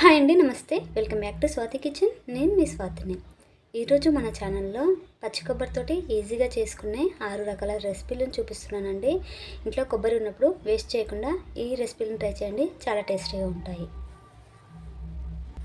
Hi అండి నమస్తే. Welcome back to Swathi kitchen. నేను మీ స్వాతిని. ఈరోజు మన ఛానల్లో పచ్చి కొబ్బరితోటి ఈజీగా చేసుకునే ఆరు రకాల రెసిపీలను చూపిస్తున్నానండి. ఇంట్లో కొబ్బరి ఉన్నప్పుడు వేస్ట్ చేయకుండా ఈ రెసిపీలను ట్రై చేయండి. చాలా టేస్టీగా ఉంటాయి.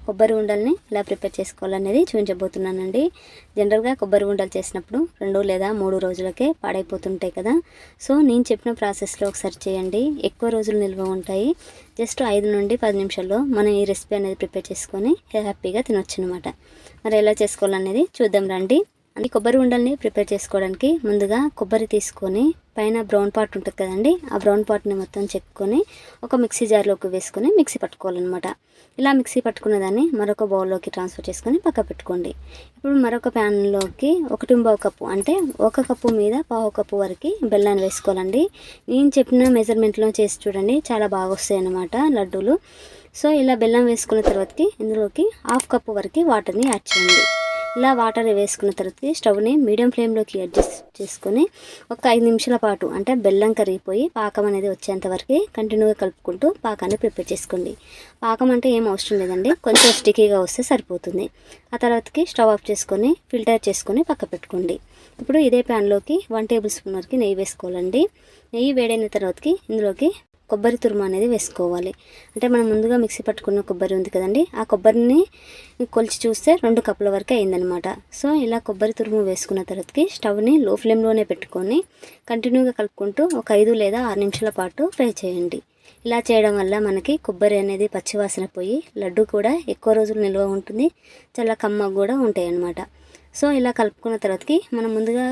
కొబ్బరి ఉండల్ని ఎలా ప్రిపేర్ చేసుకోవాలనేది చూపించబోతున్నానండి. జనరల్గా కొబ్బరి ఉండలు చేసినప్పుడు రెండు లేదా మూడు రోజులకే పాడైపోతుంటాయి కదా. సో నేను చెప్పిన ప్రాసెస్లో ఒకసారి చేయండి. ఎక్కువ రోజులు నిల్వ ఉంటాయి. జస్ట్ ఐదు నుండి పది నిమిషాల్లో మనం ఈ రెసిపీ అనేది ప్రిపేర్ చేసుకొని హ్యాపీగా తినొచ్చు అనమాట మరి ఎలా చేసుకోవాలనేది చూద్దాం రండి. అది కొబ్బరి ఉండల్ని ప్రిపేర్ చేసుకోవడానికి ముందుగా కొబ్బరి తీసుకొని పైన బ్రౌన్ పార్ట్ ఉంటుంది కదండి ఆ బ్రౌన్ పార్ట్ని మొత్తం చెక్కుని ఒక మిక్సీ జార్లోకి వేసుకొని మిక్సీ పట్టుకోవాలన్నమాట. ఇలా మిక్సీ పట్టుకున్న దాన్ని మరొక బౌల్లోకి ట్రాన్స్ఫర్ చేసుకొని పక్క పెట్టుకోండి. ఇప్పుడు మరొక ప్యాన్లోకి ఒకటి పావు కప్పు అంటే ఒక కప్పు మీద పావు కప్పు వరకు బెల్లాన్ని వేసుకోవాలండి. నేను చెప్పిన మెజర్మెంట్లో చేసి చూడండి చాలా బాగా వస్తాయి అన్నమాట లడ్డూలు. సో ఇలా బెల్లం వేసుకున్న తర్వాతకి ఇందులోకి హాఫ్ కప్పు వరకు వాటర్ని యాడ్ చేయండి. ఇలా వాటర్ వేసుకున్న తర్వాత స్టవ్ని మీడియం ఫ్లేమ్లోకి అడ్జస్ట్ చేసుకొని ఒక ఐదు నిమిషాల పాటు అంటే బెల్లం కరిగిపోయి పాకం అనేది వచ్చేంత వరకు కంటిన్యూగా కలుపుకుంటూ పాకాన్ని ప్రిపేర్ చేసుకోండి. పాకం అంటే ఏం అవసరం లేదండి. కొంచెం స్టికీగా వస్తే సరిపోతుంది. ఆ తర్వాతకి స్టవ్ ఆఫ్ చేసుకొని ఫిల్టర్ చేసుకొని పక్క పెట్టుకోండి. ఇప్పుడు ఇదే ప్యాన్లోకి వన్ టేబుల్ స్పూన్ వరకు నెయ్యి వేసుకోవాలండి. నెయ్యి వేడైన తర్వాతకి ఇందులోకి కొబ్బరి తురుము అనేది వేసుకోవాలి. అంటే మనం ముందుగా మిక్సీ పట్టుకున్న కొబ్బరి ఉంది కదండి ఆ కొబ్బరిని కొలిచి చూస్తే రెండు కప్పుల వరకు అయిందనమాట సో ఇలా కొబ్బరి తురుము వేసుకున్న తర్వాతకి స్టవ్ని లో ఫ్లేమ్లోనే పెట్టుకొని కంటిన్యూగా కలుపుకుంటూ ఒక ఐదు లేదా ఆరు నిమిషాల పాటు ఫ్రై చేయండి. ఇలా చేయడం వల్ల మనకి కొబ్బరి అనేది పచ్చివాసన పోయి లడ్డు కూడా ఎక్కువ రోజులు నిల్వ ఉంటుంది చాలా కమ్మ కూడా ఉంటాయి అన్నమాట సో ఇలా కలుపుకున్న తర్వాతకి మనం ముందుగా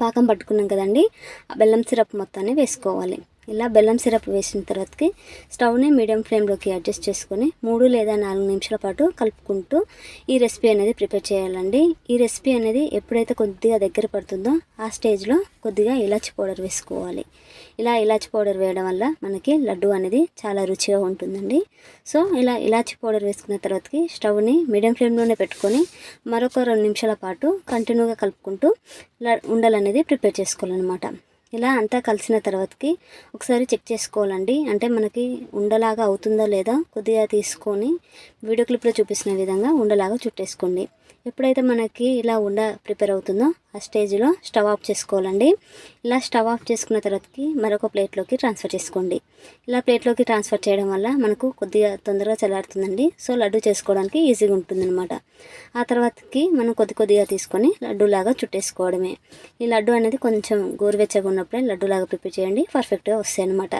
పాకం పట్టుకున్నాం కదండి ఆ బెల్లం సిరప్ మొత్తాన్ని వేసుకోవాలి. ఇలా బెల్లం సిరప్ వేసిన తర్వాతకి స్టవ్ని మీడియం ఫ్లేమ్లోకి అడ్జస్ట్ చేసుకొని మూడు లేదా నాలుగు నిమిషాల పాటు కలుపుకుంటూ ఈ రెసిపీ అనేది ప్రిపేర్ చేయాలండి. ఈ రెసిపీ అనేది ఎప్పుడైతే కొద్దిగా దగ్గర పడుతుందో ఆ స్టేజ్లో కొద్దిగా ఇలాచి పౌడర్ వేసుకోవాలి. ఇలా ఇలాచి పౌడర్ వేయడం వల్ల మనకి లడ్డు అనేది చాలా రుచిగా ఉంటుందండి. సో ఇలా ఇలాచి పౌడర్ వేసుకున్న తర్వాతకి స్టవ్ని మీడియం ఫ్లేమ్లోనే పెట్టుకొని మరొక రెండు నిమిషాల పాటు కంటిన్యూగా కలుపుకుంటూ ఉండలనేది ప్రిపేర్ చేసుకోవాలన్నమాట. ఇలా అంతా కలిసిన తర్వాతకి ఒకసారి చెక్ చేసుకోవాలండి. అంటే మనకి ఉండలాగా అవుతుందా లేదా కొద్దిగా తీసుకొని వీడియో క్లిప్లో చూపిస్తున్న విధంగా ఉండలాగా చుట్టేసుకోండి. ఎప్పుడైతే మనకి ఇలా ఉండ ప్రిపేర్ అవుతుందో ఆ స్టేజ్లో స్టవ్ ఆఫ్ చేసుకోవాలండి. ఇలా స్టవ్ ఆఫ్ చేసుకున్న తర్వాతకి మరొక ప్లేట్లోకి ట్రాన్స్ఫర్ చేసుకోండి. ఇలా ప్లేట్లోకి ట్రాన్స్ఫర్ చేయడం వల్ల మనకు కొద్దిగా తొందరగా చల్లారుతుందండి. సో లడ్డు చేసుకోవడానికి ఈజీగా ఉంటుందన్నమాట. ఆ తర్వాతకి మనం కొద్ది కొద్దిగా తీసుకొని లడ్డూలాగా చుట్టేసుకోవడమే. ఈ లడ్డు అనేది కొంచెం గోరువెచ్చగా ఉన్నప్పుడే లడ్డూలాగా ప్రిపేర్ చేయండి. పర్ఫెక్ట్గా వస్తాయి అనమాట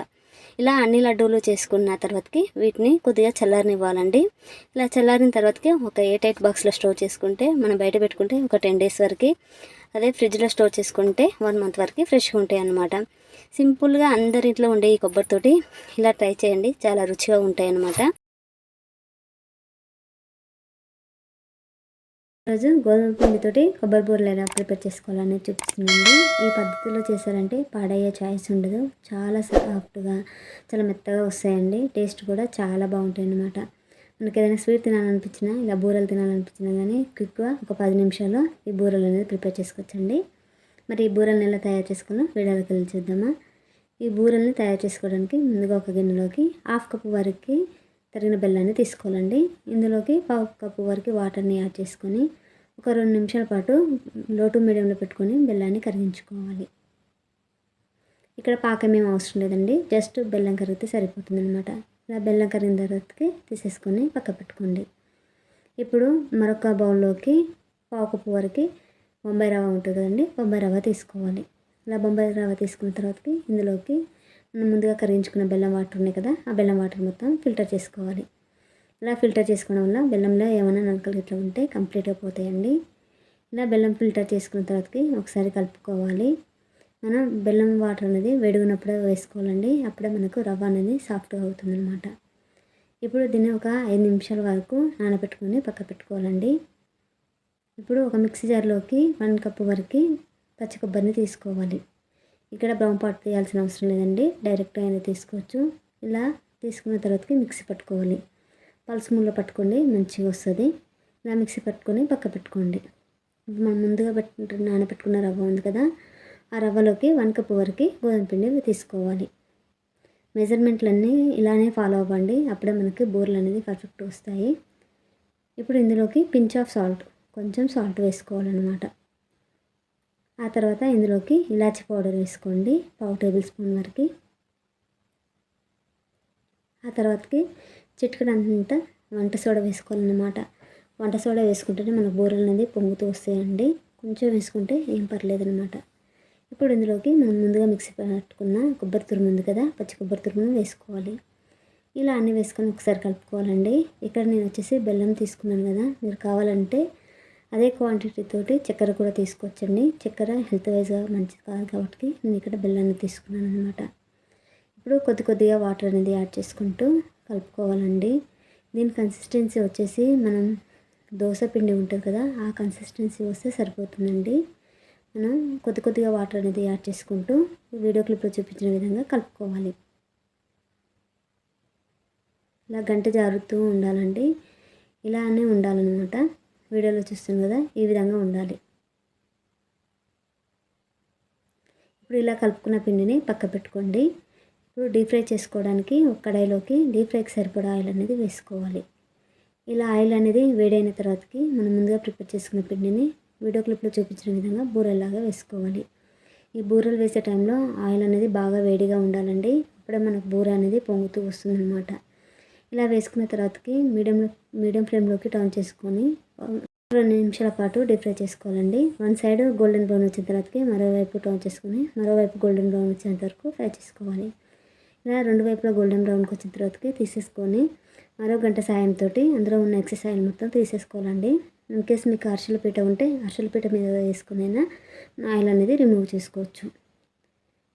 ఇలా అన్ని లడ్డూలు చేసుకున్న తర్వాతకి వీటిని కొద్దిగా చల్లారనివ్వాలండి. ఇలా చల్లారిన తర్వాతకి ఒక ఎయిట్ ఎయిట్ బాక్స్లో స్టోర్ చేసుకుంటే మనం బయట పెట్టుకుంటే ఒక టెన్ డేస్ వరకు అదే ఫ్రిడ్జ్లో స్టోర్ చేసుకుంటే వన్ మంత్ వరకు ఫ్రెష్గా ఉంటాయి అన్నమాట సింపుల్గా అందరింట్లో ఉండే ఈ కొబ్బరితోటి ఇలా ట్రై చేయండి. చాలా రుచిగా ఉంటాయి అన్నమాట రోజు గోధుమ పిండితోటి కొబ్బరి బూరలు ఎలా ప్రిపేర్ చేసుకోవాలని చూపిస్తుందండి. ఈ పద్ధతిలో చేశారంటే పాడయ్యే ఛాయిస్ ఉండదు. చాలా సాఫ్ట్గా చాలా మెత్తగా వస్తాయండి. టేస్ట్ కూడా చాలా బాగుంటాయి అన్నమాట మనకి ఏదైనా స్వీట్ తినాలనిపించినా ఇలా బూరలు తినాలనిపించినా కానీ క్విక్గా ఒక పది నిమిషాల్లో ఈ బూరలు అనేది ప్రిపేర్ చేసుకోవచ్చండి. మరి ఈ బూరల్ని ఎలా తయారు చేసుకున్నా వీడియోలోకి వెళ్ళి చూద్దామా? ఈ బూరల్ని తయారు చేసుకోవడానికి ముందుగా ఒక గిన్నెలోకి హాఫ్ కప్ వరకు తరిగిన బెల్లాన్ని తీసుకోవాలండి. ఇందులోకి పావు కప్పు వరకు వాటర్ని యాడ్ చేసుకొని ఒక రెండు నిమిషాల పాటు లోటు మీడియంలో పెట్టుకొని బెల్లాన్ని కరిగించుకోవాలి. ఇక్కడ పాకం ఏం అవసరం లేదండి. జస్ట్ బెల్లం కరిగితే సరిపోతుంది అనమాట ఇలా బెల్లం కరిగిన తర్వాతకి తీసేసుకొని పక్క పెట్టుకోండి. ఇప్పుడు మరొక బౌల్లోకి పావు కప్పు వరకు బొంబాయి రవ్వ ఉంటుంది కదండి. బొంబాయి రవ్వ తీసుకోవాలి. ఇలా బొంబాయి రవ్వ తీసుకున్న తర్వాతకి ఇందులోకి ముందుగా కరిగించుకున్న బెల్లం వాటర్ ఉన్నాయి కదా ఆ బెల్లం వాటర్ మొత్తం ఫిల్టర్ చేసుకోవాలి. ఇలా ఫిల్టర్ చేసుకోవడం వల్ల బెల్లంలో ఏమైనా నలకలు ఇట్లా ఉంటే కంప్లీట్గా పోతాయండి. ఇలా బెల్లం ఫిల్టర్ చేసుకున్న తర్వాతకి ఒకసారి కలుపుకోవాలి. మనం బెల్లం వాటర్ అనేది వేడుగున్నప్పుడే వేసుకోవాలండి. అప్పుడే మనకు రవ్వ అనేది సాఫ్ట్గా అవుతుందన్నమాట. ఇప్పుడు దీన్ని ఒక ఐదు నిమిషాల వరకు నానబెట్టుకొని పక్క పెట్టుకోవాలండి. ఇప్పుడు ఒక మిక్సీ జార్లోకి వన్ కప్పు వరకు పచ్చి కొబ్బరిని తీసుకోవాలి. ఇక్కడ బ్రౌన్ పాట్ తీయాల్సిన అవసరం లేదండి. డైరెక్ట్గా అయినా తీసుకోవచ్చు. ఇలా తీసుకున్న తర్వాతకి మిక్సీ పట్టుకోవాలి. పల్స్ ముళ్ళ పట్టుకోండి మంచిగా వస్తుంది. ఇలా మిక్సీ పట్టుకొని పక్క పెట్టుకోండి. మనం ముందుగా పెట్టు నానబెట్టుకున్న రవ్వ ఉంది కదా ఆ రవ్వలోకి వన్ కప్ వరకు గోధుమ పిండి తీసుకోవాలి. మెజర్మెంట్లన్నీ ఇలానే ఫాలో అవ్వండి. అప్పుడే మనకి బూరలు అనేది పర్ఫెక్ట్ వస్తాయి. ఇప్పుడు ఇందులోకి పించ్ ఆఫ్ సాల్ట్ కొంచెం సాల్ట్ వేసుకోవాలన్నమాట. ఆ తర్వాత ఇందులోకి ఇలాచి పౌడర్ వేసుకోండి పావు టేబుల్ స్పూన్ వరకు. ఆ తర్వాతకి చిటికడంతా వంట సోడా వేసుకోవాలన్నమాట. వంట సోడా వేసుకుంటేనే మన బూరెలు అనేది పొంగుతూ వస్తాయండి. కొంచెం వేసుకుంటే ఏం పర్లేదన్నమాట. ఇప్పుడు ఇందులోకి మనం ముందుగా మిక్సీ పెట్టుకున్న కొబ్బరి తురుము ఉంది కదా పచ్చి కొబ్బరి తురుమును వేసుకోవాలి. ఇలా అన్నీ వేసుకొని ఒకసారి కలుపుకోవాలండి. ఇక్కడ నేను వచ్చేసి బెల్లం తీసుకున్నాను కదా మీరు కావాలంటే అదే క్వాంటిటీ తోటి చక్కెర కూడా తీసుకోవచ్చండి చక్కెర హెల్త్ వైజ్గా మంచిది కాదు కాబట్టి నేను ఇక్కడ బెల్లాన్ని తీసుకున్నాను అనమాట ఇప్పుడు కొద్ది కొద్దిగా వాటర్ అనేది యాడ్ చేసుకుంటూ కలుపుకోవాలండి. దీని కన్సిస్టెన్సీ వచ్చేసి మనం దోశ పిండి ఉంటుంది కదా ఆ కన్సిస్టెన్సీ వస్తే సరిపోతుందండి. మనం కొద్ది కొద్దిగా వాటర్ అనేది యాడ్ చేసుకుంటూ వీడియో క్లిప్లో చూపించిన విధంగా కలుపుకోవాలి. ఇలా గంట జారుతూ ఉండాలండి. ఇలానే ఉండాలన్నమాట. వీడియోలో చూస్తుంది కదా ఈ విధంగా ఉండాలి. ఇప్పుడు ఇలా కలుపుకున్న పిండిని పక్క పెట్టుకోండి. ఇప్పుడు డీప్ ఫ్రై చేసుకోవడానికి ఒక కడాయిలోకి డీప్ ఫ్రైకి సరిపడా ఆయిల్ అనేది వేసుకోవాలి. ఇలా ఆయిల్ అనేది వేడైన తర్వాతకి మనం ముందుగా ప్రిపేర్ చేసుకున్న పిండిని వీడియో క్లిప్లో చూపించిన విధంగా బూరెల్లాగా వేసుకోవాలి. ఈ బూరెలు వేసే టైంలో ఆయిల్ అనేది బాగా వేడిగా ఉండాలండి. అప్పుడే మనకు బూర అనేది పొంగుతూ వస్తుందన్నమాట. ఇలా వేసుకున్న తర్వాతకి మీడియంలో మీడియం ఫ్లేమ్లోకి టర్న్ చేసుకొని రెండు నిమిషాల పాటు డీప్ ఫ్రై చేసుకోవాలండి. వన్ సైడ్ గోల్డెన్ బ్రౌన్ వచ్చిన తర్వాతకి మరోవైపు టర్న్ చేసుకుని మరోవైపు గోల్డెన్ బ్రౌన్ వచ్చేంత వరకు ఫ్రై చేసుకోవాలి. ఇలా రెండు వైపులా గోల్డెన్ బ్రౌన్కి వచ్చిన తర్వాతకి తీసేసుకొని మరో గంట సాయంతో అందులో ఉన్న ఎక్సెస్ ఆయిల్ మొత్తం తీసేసుకోవాలండి. ఇన్ కేస్ మీకు అరిసెల పీట ఉంటే అరిసెల పీట మీద వేసుకునైనా ఆయిల్ అనేది రిమూవ్ చేసుకోవచ్చు.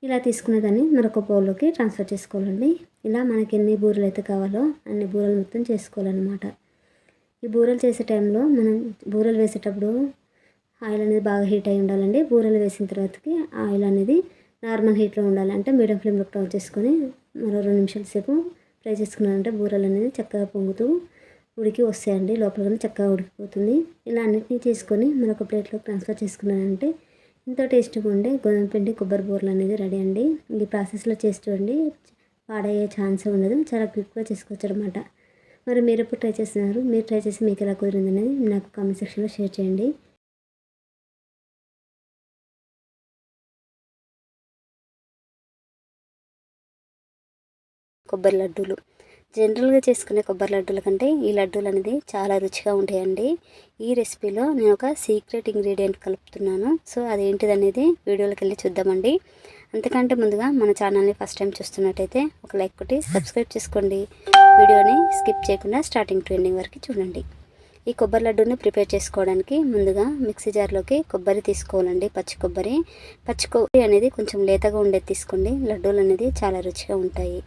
ఇలా తీసుకున్న దాన్ని మరొక బౌల్లోకి ట్రాన్స్ఫర్ చేసుకోవాలండి. ఇలా మనకి ఎన్ని బూరెలు అయితే కావాలో అన్ని బూరెలు మొత్తం చేసుకోవాలన్నమాట. ఈ బూరెలు చేసే టైంలో మనం బూరెలు వేసేటప్పుడు ఆయిల్ అనేది బాగా హీట్ అయి ఉండాలండి. బూరెలు వేసిన తర్వాతకి ఆయిల్ అనేది నార్మల్ హీట్లో ఉండాలి. అంటే మీడియం ఫ్లేమ్లో టౌన్ చేసుకొని మరో రెండు నిమిషాల సేపు ఫ్రై చేసుకున్నారంటే బూరెలు అనేది చక్కగా పొంగుతూ ఉడికి వస్తాయండి. లోపల కానీ చక్కగా ఉడికిపోతుంది. ఇలా అన్నిటినీ చేసుకొని మరొక ప్లేట్లో ట్రాన్స్ఫర్ చేసుకున్నానంటే ఎంతో టేస్ట్గా ఉండే గోధుమ పిండి కొబ్బరి బూరలు అనేది రెడీ అండి. ఈ ప్రాసెస్లో చేసి చూడండి పాడయ్యే ఛాన్స్ ఉండదు. చాలా క్విక్గా చేసుకోవచ్చు అనమాట మరి మీరు ఎప్పుడు ట్రై చేస్తున్నారు? మీరు ట్రై చేసి మీకు ఎలా కుదిరింది అనేది నాకు కామెంట్ సెక్షన్లో షేర్ చేయండి. కొబ్బరి లడ్డూలు. జనరల్గా చేసుకునే కొబ్బరి లడ్డూల కంటే ఈ లడ్డూలు అనేది చాలా రుచిగా ఉంటాయండి. ఈ రెసిపీలో నేను ఒక సీక్రెట్ ఇంగ్రీడియంట్ కలుపుతున్నాను. సో అదేంటిది అనేది వీడియోలోకి వెళ్ళి చూద్దామండి. అంతకంటే ముందుగా మన ఛానల్ని ఫస్ట్ టైం చూస్తున్నట్టయితే ఒక లైక్ కొట్టి సబ్స్క్రైబ్ చేసుకోండి. వీడియోని స్కిప్ చేయకుండా స్టార్టింగ్ టు ఎండింగ్ వరకు చూడండి. ఈ కొబ్బరి లడ్డూని ప్రిపేర్ చేసుకోవడానికి ముందుగా మిక్సీ జార్లోకి కొబ్బరి తీసుకోవాలండి పచ్చి కొబ్బరి. పచ్చి కొబ్బరి అనేది కొంచెం లేతగా ఉండేది తీసుకోండి లడ్డూలు అనేది చాలా రుచిగా ఉంటాయి.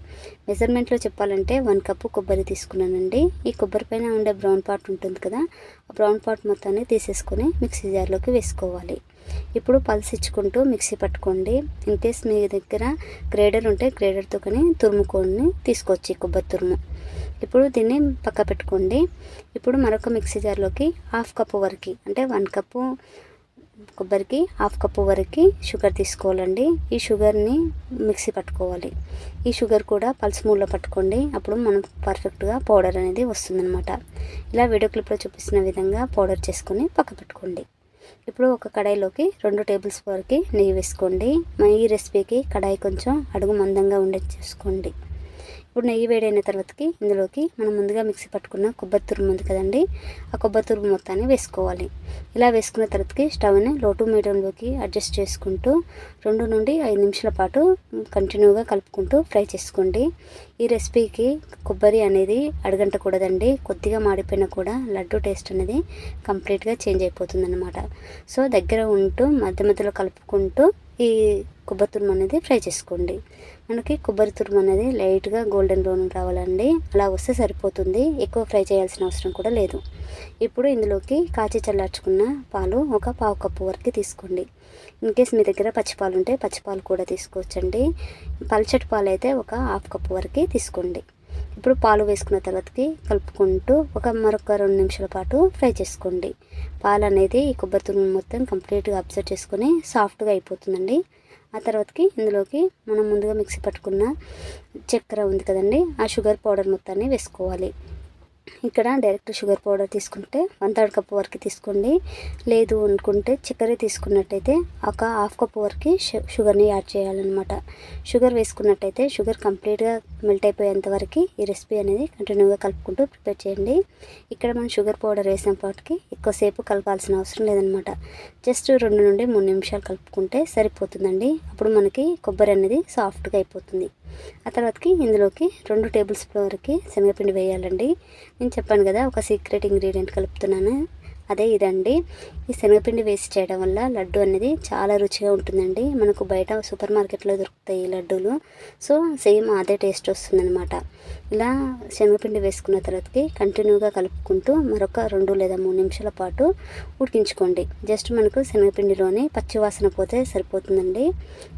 మెజర్మెంట్లో చెప్పాలంటే వన్ కప్పు కొబ్బరి తీసుకున్నానండి. ఈ కొబ్బరి పైన ఉండే బ్రౌన్ పార్ట్ ఉంటుంది కదా ఆ బ్రౌన్ పార్ట్ మొత్తాన్ని తీసేసుకొని మిక్సీ జార్లోకి వేసుకోవాలి. ఇప్పుడు పల్స్ ఇచ్చుకుంటూ మిక్సీ పట్టుకోండి. ఇన్ కేస్ మీ దగ్గర గ్రేడర్ ఉంటే గ్రేడర్తో కానీ తురుముకొని తీసుకోవచ్చు కొబ్బరి తురుము. ఇప్పుడు దీన్ని పక్క పెట్టుకోండి. ఇప్పుడు మరొక మిక్సీ జార్లోకి హాఫ్ కప్పు వరకు అంటే వన్ కప్పు కొబ్బరికి హాఫ్ కప్పు వరకు షుగర్ తీసుకోవాలండి. ఈ షుగర్ని మిక్సీ పట్టుకోవాలి. ఈ షుగర్ కూడా పల్స్ మూడ్లో పట్టుకోండి. అప్పుడు మనం పర్ఫెక్ట్గా పౌడర్ అనేది వస్తుందన్నమాట. ఇలా వీడియో క్లిప్లో చూపిస్తున్న విధంగా పౌడర్ చేసుకొని పక్క పెట్టుకోండి. ఇప్పుడు ఒక కడాయిలోకి రెండు టేబుల్ స్పూన్ వరకు నెయ్యి వేసుకోండి. ఈ రెసిపీకి కడాయి కొంచెం అడుగు మందంగా ఉండే చేసుకోండి. ఇప్పుడు నెయ్యి వేడైన తర్వాతకి ఇందులోకి మనం ముందుగా మిక్సీ పట్టుకున్న కొబ్బరి తురుము ఉంది కదండి ఆ కొబ్బరి తురుము మొత్తాన్ని వేసుకోవాలి. ఇలా వేసుకున్న తర్వాతకి స్టవ్ని లో టు మీడియంలోకి అడ్జస్ట్ చేసుకుంటూ రెండు నుండి ఐదు నిమిషాల పాటు కంటిన్యూగా కలుపుకుంటూ ఫ్రై చేసుకోండి. ఈ రెసిపీకి కొబ్బరి అనేది అడగంటకూడదండి కొద్దిగా మాడిపోయినా కూడా లడ్డు టేస్ట్ అనేది కంప్లీట్గా చేంజ్ అయిపోతుంది అనమాట సో దగ్గర ఉంటూ మధ్య మధ్యలో కలుపుకుంటూ ఈ కొబ్బరి తురుము అనేది ఫ్రై చేసుకోండి. మనకి కొబ్బరి తురుము అనేది లైట్గా గోల్డెన్ బ్రౌన్ రావాలండి. అలా వస్తే సరిపోతుంది. ఎక్కువ ఫ్రై చేయాల్సిన అవసరం కూడా లేదు. ఇప్పుడు ఇందులోకి కాచి చల్లార్చుకున్న పాలు ఒక పావు కప్పు వరకు తీసుకోండి. ఇన్ కేస్ మీ దగ్గర పచ్చిపాలు ఉంటే పచ్చిపాలు కూడా తీసుకోవచ్చండి. పల్చటి పాలు అయితే ఒక హాఫ్ కప్పు వరకు తీసుకోండి. ఇప్పుడు పాలు వేసుకున్న తర్వాతకి కలుపుకుంటూ ఒక మరొక రెండు నిమిషాల పాటు ఫ్రై చేసుకోండి. పాలు అనేది ఈ కొబ్బరి తురుము మొత్తం కంప్లీట్గా అబ్జర్వ్ చేసుకొని సాఫ్ట్గా అయిపోతుందండి. ఆ తర్వాతకి ఇందులోకి మనం ముందుగా మిక్సీ పట్టుకున్న చక్కెర ఉంది కదండి ఆ షుగర్ పౌడర్ మొత్తాన్ని వేసుకోవాలి. ఇక్కడ డైరెక్ట్ షుగర్ పౌడర్ తీసుకుంటే వన్ థర్డ్ కప్ వరకు తీసుకోండి. లేదు అనుకుంటే చక్కెర తీసుకున్నట్టయితే ఒక హాఫ్ కప్ వరకు షుగర్ని యాడ్ చేయాలన్నమాట. షుగర్ వేసుకున్నట్టయితే షుగర్ కంప్లీట్గా మెల్ట్ అయిపోయేంత వరకు ఈ రెసిపీ అనేది కంటిన్యూగా కలుపుకుంటూ ప్రిపేర్ చేయండి. ఇక్కడ మనం షుగర్ పౌడర్ వేసినప్పటికి ఎక్కువసేపు కలపాల్సిన అవసరం లేదనమాట జస్ట్ రెండు నుండి మూడు నిమిషాలు కలుపుకుంటే సరిపోతుందండి. అప్పుడు మనకి కొబ్బరి అనేది సాఫ్ట్గా అయిపోతుంది. ఆ తర్వాతకి ఇందులోకి రెండు టేబుల్ స్పూన్ వరకు శనగపిండి వేయాలండి. నేను చెప్పాను కదా ఒక సీక్రెట్ ఇంగ్రీడియంట్ కలుపుతున్నాను. అదే ఇదండి. ఈ శనగపిండి వేసి చేయడం వల్ల లడ్డు అనేది చాలా రుచిగా ఉంటుందండి. మనకు బయట సూపర్ మార్కెట్లో దొరుకుతాయి ఈ లడ్డూలు. సో సేమ్ అదే టేస్ట్ వస్తుందన్నమాట. ఇలా శనగపిండి వేసుకున్న తర్వాతకి కంటిన్యూగా కలుపుకుంటూ మరొక రెండు లేదా మూడు నిమిషాల పాటు ఉడికించుకోండి. జస్ట్ మనకు శనగపిండిలోనే పచ్చి వాసన పోతే సరిపోతుందండి.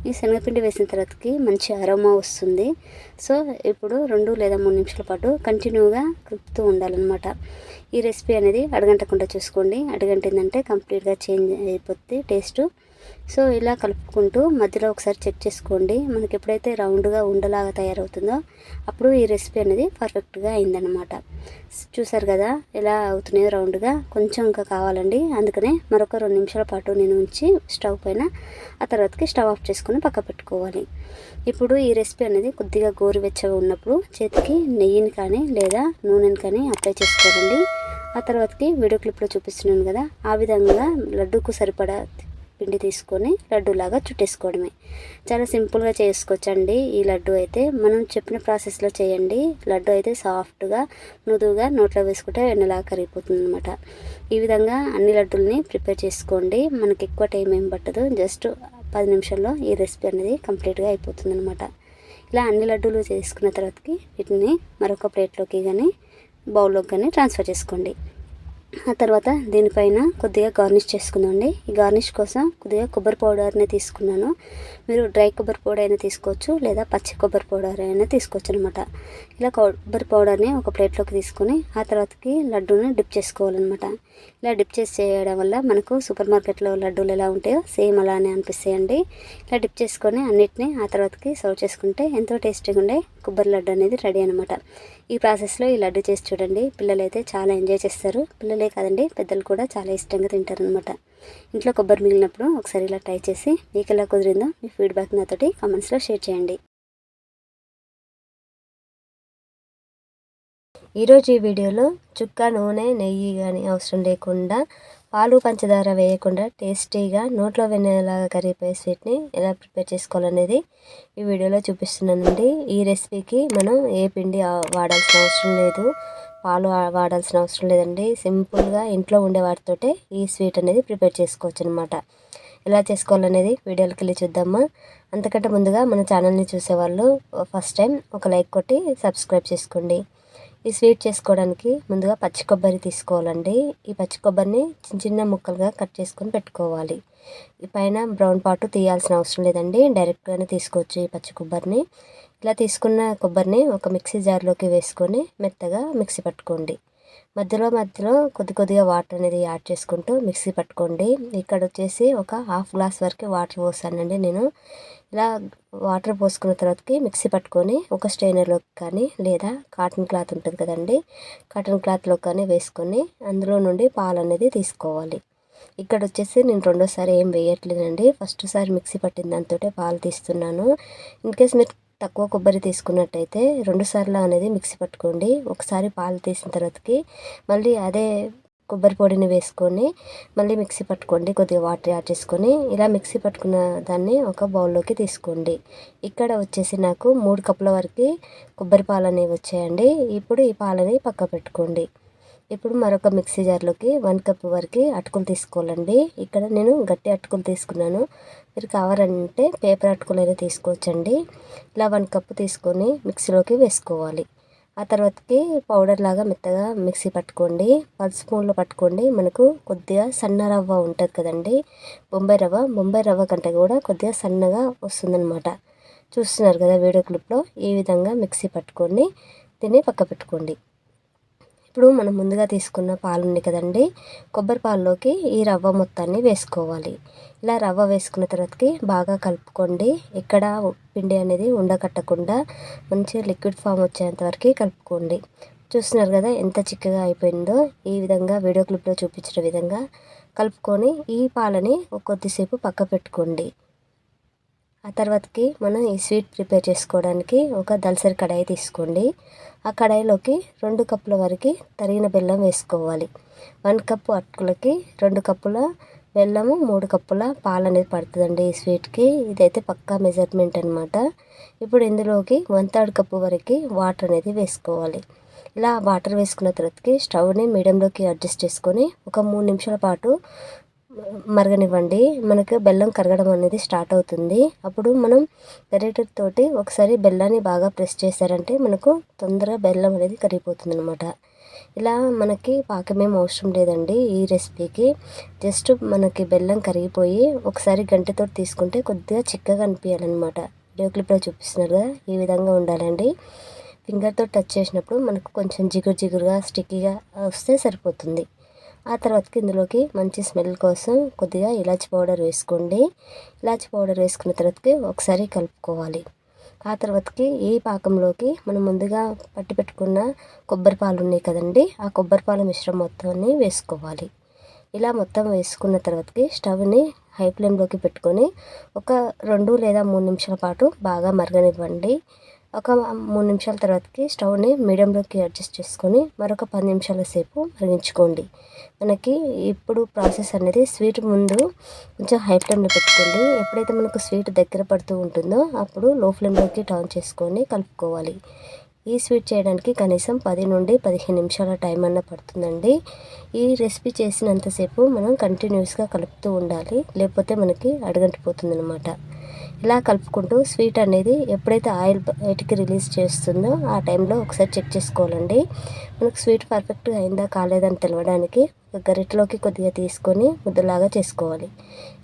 ఈ శనగపిండి వేసిన తర్వాతకి మంచి అరోమా వస్తుంది. సో ఇప్పుడు రెండు లేదా మూడు నిమిషాల పాటు కంటిన్యూగా కలుపుతూ ఉండాలన్నమాట. ఈ రెసిపీ అనేది అడగంటకుండా చూసుకోండి. అడగంటిందంటే కంప్లీట్గా చేంజ్ అయిపోద్ది టేస్ట్. సో ఇలా కలుపుకుంటూ మధ్యలో ఒకసారి చెక్ చేసుకోండి. మనకి ఎప్పుడైతే రౌండ్గా ఉండలాగా తయారవుతుందో అప్పుడు ఈ రెసిపీ అనేది పర్ఫెక్ట్గా అయిందనమాట చూసారు కదా ఎలా అవుతున్నాయో రౌండ్గా. కొంచెం ఇంకా కావాలండి. అందుకనే మరొక రెండు నిమిషాల పాటు నేను ఉంచి స్టవ్ పైన ఆ తర్వాతకి స్టవ్ ఆఫ్ చేసుకొని పక్క పెట్టుకోవాలి. ఇప్పుడు ఈ రెసిపీ అనేది కొద్దిగా గోరువెచ్చగా ఉన్నప్పుడు చేతికి నెయ్యిని కానీ లేదా నూనెని కానీ అప్లై చేసుకోవాలండి. ఆ తర్వాతకి వీడియో క్లిప్లో చూపిస్తున్నాను కదా ఆ విధంగా లడ్డూకు సరిపడా పిండి తీసుకొని లడ్డూలాగా చుట్టేసుకోవడమే. చాలా సింపుల్గా చేసుకోవచ్చండి ఈ లడ్డు అయితే. మనం చెప్పిన ప్రాసెస్లో చేయండి. లడ్డు అయితే సాఫ్ట్గా మృదువుగా నోట్లో వేసుకుంటే వెన్నలాగా కరిగిపోతుంది అనమాట ఈ విధంగా అన్ని లడ్డుల్ని ప్రిపేర్ చేసుకోండి. మనకి ఎక్కువ టైం ఏం పట్టదు. జస్ట్ పది నిమిషాల్లో ఈ రెసిపీ అనేది కంప్లీట్గా అయిపోతుంది అనమాట ఇలా అన్ని లడ్డూలు చేసుకున్న తర్వాతకి వీటిని మరొక ప్లేట్లోకి కానీ బౌల్లోకి కానీ ట్రాన్స్ఫర్ చేసుకోండి. ఆ తర్వాత దీనిపైన కొద్దిగా గార్నిష్ చేసుకుందండి ఈ గార్నిష్ కోసం కొద్దిగా కొబ్బరి పౌడర్ని తీసుకున్నాను. మీరు డ్రై కొబ్బరి పౌడర్ అయినా తీసుకోవచ్చు లేదా పచ్చి కొబ్బరి పౌడర్ అయినా తీసుకోవచ్చు అనమాట ఇలా కొబ్బరి పౌడర్ని ఒక ప్లేట్లోకి తీసుకొని ఆ తర్వాతకి లడ్డూని డిప్ చేసుకోవాలన్నమాట. ఇలా డిప్ చేసి చేయడం వల్ల మనకు సూపర్ మార్కెట్లో లడ్డూలు ఎలా ఉంటాయో సేమ్ అలానే అనిపిస్తాయండి. ఇలా డిప్ చేసుకొని అన్నిటిని ఆ తర్వాతకి సర్వ్ చేసుకుంటే ఎంతో టేస్టీగా ఉండే కొబ్బరి లడ్డు అనేది రెడీ అనమాట ఈ ప్రాసెస్లో ఈ లడ్డు చేసి చూడండి. పిల్లలు అయితే చాలా ఎంజాయ్ చేస్తారు. పిల్లలే కాదండి పెద్దలు కూడా చాలా ఇష్టంగా తింటారనమాట ఇంట్లో కొబ్బరి మిగిలినప్పుడు ఒకసారి ఇలా ట్రై చేసి మీకు ఎలా కుదిరిందో మీ ఫీడ్బ్యాక్ నాతోటి కామెంట్స్లో షేర్ చేయండి. ఈరోజు ఈ వీడియోలో చుక్క నూనె నెయ్యి కానీ అవసరం లేకుండా పాలు పంచదార వేయకుండా టేస్టీగా నోట్లో వెన్నెలాగా కరిగిపోయే స్వీట్ని ఎలా ప్రిపేర్ చేసుకోవాలనేది ఈ వీడియోలో చూపిస్తున్నానండి. ఈ రెసిపీకి మనం ఏ పిండి వాడాల్సిన అవసరం లేదు పాలు వాడాల్సిన అవసరం లేదండి. సింపుల్గా ఇంట్లో ఉండే వాటితోటే ఈ స్వీట్ అనేది ప్రిపేర్ చేసుకోవచ్చు అనమాట ఎలా చేసుకోవాలనేది వీడియోలకి వెళ్ళి చూద్దామా? అంతకంటే ముందుగా మన ఛానల్ని చూసేవాళ్ళు ఫస్ట్ టైం ఒక లైక్ కొట్టి సబ్స్క్రైబ్ చేసుకోండి. ఈ స్వీట్ చేసుకోవడానికి ముందుగా పచ్చి కొబ్బరి తీసుకోవాలండి. ఈ పచ్చి కొబ్బరిని చిన్న చిన్న ముక్కలుగా కట్ చేసుకొని పెట్టుకోవాలి. ఈ పైన బ్రౌన్ పాటు తీయాల్సిన అవసరం లేదండి. డైరెక్ట్గానే తీసుకోవచ్చు ఈ పచ్చి కొబ్బరిని. ఇలా తీసుకున్న కొబ్బరిని ఒక మిక్సీ జార్లోకి వేసుకొని మెత్తగా మిక్సీ పట్టుకోండి. మధ్యలో మధ్యలో కొద్ది కొద్దిగా వాటర్ అనేది యాడ్ చేసుకుంటూ మిక్సీ పట్టుకోండి. ఇక్కడ వచ్చేసి ఒక హాఫ్ గ్లాస్ వరకు వాటర్ పోసానండి నేను. ఇలా వాటర్ పోసుకున్న తర్వాతకి మిక్సీ పట్టుకొని ఒక స్ట్రైనర్లోకి కానీ లేదా కాటన్ క్లాత్ ఉంటుంది కదండి కాటన్ క్లాత్లో కానీ వేసుకొని అందులో నుండి పాలు అనేది తీసుకోవాలి. ఇక్కడ వచ్చేసి నేను రెండోసారి ఏం వేయట్లేదండి. ఫస్ట్ సారి మిక్సీ పట్టిన దాంతో పాలు తీస్తున్నాను. ఇన్ కేస్ మీరు తక్కువ కొబ్బరి తీసుకున్నట్టయితే రెండు సార్లు అనేది మిక్సీ పట్టుకోండి. ఒకసారి పాలు తీసిన తర్వాతకి మళ్ళీ అదే కొబ్బరి పొడిని వేసుకొని మళ్ళీ మిక్సీ పట్టుకోండి. కొద్దిగా వాటర్ యాడ్ చేసుకొని ఇలా మిక్సీ పట్టుకున్న దాన్ని ఒక బౌల్లోకి తీసుకోండి. ఇక్కడ వచ్చేసి నాకు మూడు కప్పుల వరకు కొబ్బరి పాలు అనేవి వచ్చాయండి. ఇప్పుడు ఈ పాలని పక్క పెట్టుకోండి ఇప్పుడు మరొక మిక్సీ జార్లోకి వన్ కప్ వరకు అటుకులు తీసుకోవాలండి. ఇక్కడ నేను గట్టి అటుకులు తీసుకున్నాను. మీరు కావాలంటే పేపర్ అటుకులు అయినా తీసుకోవచ్చండి. ఇలా వన్ కప్ తీసుకొని మిక్సీలోకి వేసుకోవాలి. ఆ తర్వాతకి పౌడర్ లాగా మెత్తగా మిక్సీ పట్టుకోండి. పది స్పూన్లు పట్టుకోండి. మనకు కొద్దిగా సన్న రవ్వ ఉంటుంది కదండి. బొంబాయి రవ్వ బొంబాయి రవ్వ కంటే కూడా కొద్దిగా సన్నగా వస్తుందన్నమాట. చూస్తున్నారు కదా వీడియో క్లిప్లో? ఈ విధంగా మిక్సీ పట్టుకొని దీన్ని పక్క పెట్టుకోండి ఇప్పుడు మనం ముందుగా తీసుకున్న పాలు ఉంది కదండి. కొబ్బరి పాలలోకి ఈ రవ్వ మొత్తాన్ని వేసుకోవాలి. ఇలా రవ్వ వేసుకున్న తర్వాతకి బాగా కలుపుకోండి. ఎక్కడ పిండి అనేది ఉండకట్టకుండా మంచి లిక్విడ్ ఫామ్ వచ్చేంత వరకు కలుపుకోండి. చూస్తున్నారు కదా ఎంత చిక్కగా అయిపోయిందో. ఈ విధంగా వీడియో క్లిప్లో చూపించిన విధంగా కలుపుకొని ఈ పాలని కొద్దిసేపు పక్క పెట్టుకోండి ఆ తర్వాతకి మనం ఈ స్వీట్ ప్రిపేర్ చేసుకోవడానికి ఒక దలసరి కడాయి తీసుకోండి. ఆ కడాయిలోకి రెండు కప్పుల వరకు తరిగిన బెల్లం వేసుకోవాలి. వన్ కప్పు అటుకులకి రెండు కప్పుల బెల్లము మూడు కప్పుల పాలు అనేది పడుతుందండి ఈ స్వీట్కి. ఇదైతే పక్కా మెజర్మెంట్ అనమాట ఇప్పుడు ఇందులోకి వన్ థర్డ్ కప్పు వరకు వాటర్ అనేది వేసుకోవాలి. ఇలా వాటర్ వేసుకున్న తర్వాతకి స్టవ్ని మీడియంలోకి అడ్జస్ట్ చేసుకొని ఒక మూడు నిమిషాల పాటు మరగనివ్వండి. మనకు బెల్లం కరగడం అనేది స్టార్ట్ అవుతుంది. అప్పుడు మనం గరిటె తోటి ఒకసారి బెల్లాన్ని బాగా ప్రెస్ చేశారంటే మనకు తొందరగా బెల్లం అనేది కరిగిపోతుంది అనమాట ఇలా మనకి పాకమేం అవసరం లేదండి ఈ రెసిపీకి. జస్ట్ మనకి బెల్లం కరిగిపోయి ఒకసారి గంటతో తీసుకుంటే కొద్దిగా చిక్కగా అనిపించాలన్నమాట. వీడియో క్లిప్లో చూపిస్తున్నారు కదా ఈ విధంగా ఉండాలండి. ఫింగర్తో టచ్ చేసినప్పుడు మనకు కొంచెం జిగురు జిగురుగా స్టిక్కీగా వస్తే సరిపోతుంది. ఆ తర్వాతకి ఇందులోకి మంచి స్మెల్ కోసం కొద్దిగా ఇలాచి పౌడర్ వేసుకోండి. ఇలాచి పౌడర్ వేసుకున్న తర్వాతకి ఒకసారి కలుపుకోవాలి. ఆ తర్వాతకి ఈ పాకంలోకి మనం ముందుగా పట్టి పెట్టుకున్న కొబ్బరి పాలు ఉన్నాయి కదండి ఆ కొబ్బరి పాలు మిశ్రమం మొత్తాన్ని వేసుకోవాలి. ఇలా మొత్తం వేసుకున్న తర్వాతకి స్టవ్ని హై ఫ్లేమ్లోకి పెట్టుకొని ఒక రెండు లేదా మూడు నిమిషాల పాటు బాగా మరగనివ్వండి. ఒక మూడు నిమిషాల తర్వాతకి స్టవ్ని మీడియంలోకి అడ్జస్ట్ చేసుకొని మరొక పది నిమిషాల సేపు మరిగించుకోండి. మనకి ఇప్పుడు ప్రాసెస్ అనేది స్వీట్ ముందు కొంచెం హై ఫ్లేమ్లో పెట్టుకోండి. ఎప్పుడైతే మనకు స్వీట్ దగ్గర పడుతూ ఉంటుందో అప్పుడు లో ఫ్లేమ్లోకి టర్న్ చేసుకొని కలుపుకోవాలి. ఈ స్వీట్ చేయడానికి కనీసం పది నుండి పదిహేను నిమిషాల టైం అన్న పడుతుందండి. ఈ రెసిపీ చేసినంతసేపు మనం కంటిన్యూస్గా కలుపుతూ ఉండాలి. లేకపోతే మనకి అడగంటిపోతుంది అనమాట ఇలా కలుపుకుంటూ స్వీట్ అనేది ఎప్పుడైతే ఆయిల్ బయటికి రిలీజ్ చేస్తుందో ఆ టైంలో ఒకసారి చెక్ చేసుకోవాలండి. మనకు స్వీట్ పర్ఫెక్ట్గా అయిందా కాలేదని తెలవడానికి గరిటలోకి కొద్దిగా తీసుకొని ముద్దలాగా చేసుకోవాలి.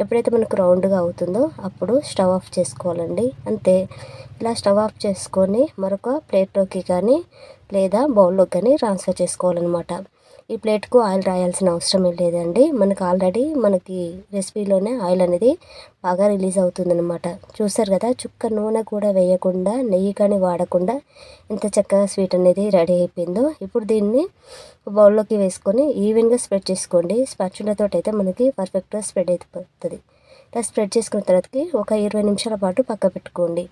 ఎప్పుడైతే మనకు రౌండ్గా అవుతుందో అప్పుడు స్టవ్ ఆఫ్ చేసుకోవాలండి. అంతే. ఇలా స్టవ్ ఆఫ్ చేసుకొని మరొక ప్లేట్లోకి కానీ లేదా బౌల్లోకి కానీ ట్రాన్స్ఫర్ చేసుకోవాలన్నమాట. ఈ ప్లేట్కు ఆయిల్ రాయాల్సిన అవసరం లేదండి. మనకు ఆల్రెడీ మనకి రెసిపీలోనే ఆయిల్ అనేది బాగా రిలీజ్ అవుతుందన్నమాట. చూసారు కదా చుక్క నూనె కూడా వేయకుండా నెయ్యి కానీ వాడకుండా ఎంత చక్కగా స్వీట్ అనేది రెడీ అయిపోయిందో ఇప్పుడు దీన్ని బౌల్లోకి వేసుకొని ఈవెన్గా స్ప్రెడ్ చేసుకోండి. స్పచ్చులతో అయితే మనకి పర్ఫెక్ట్గా స్ప్రెడ్ అయిపోతుంది. ఇలా స్ప్రెడ్ చేసుకున్న తర్వాతకి ఒక ఇరవై నిమిషాల పాటు పక్క పెట్టుకోండి.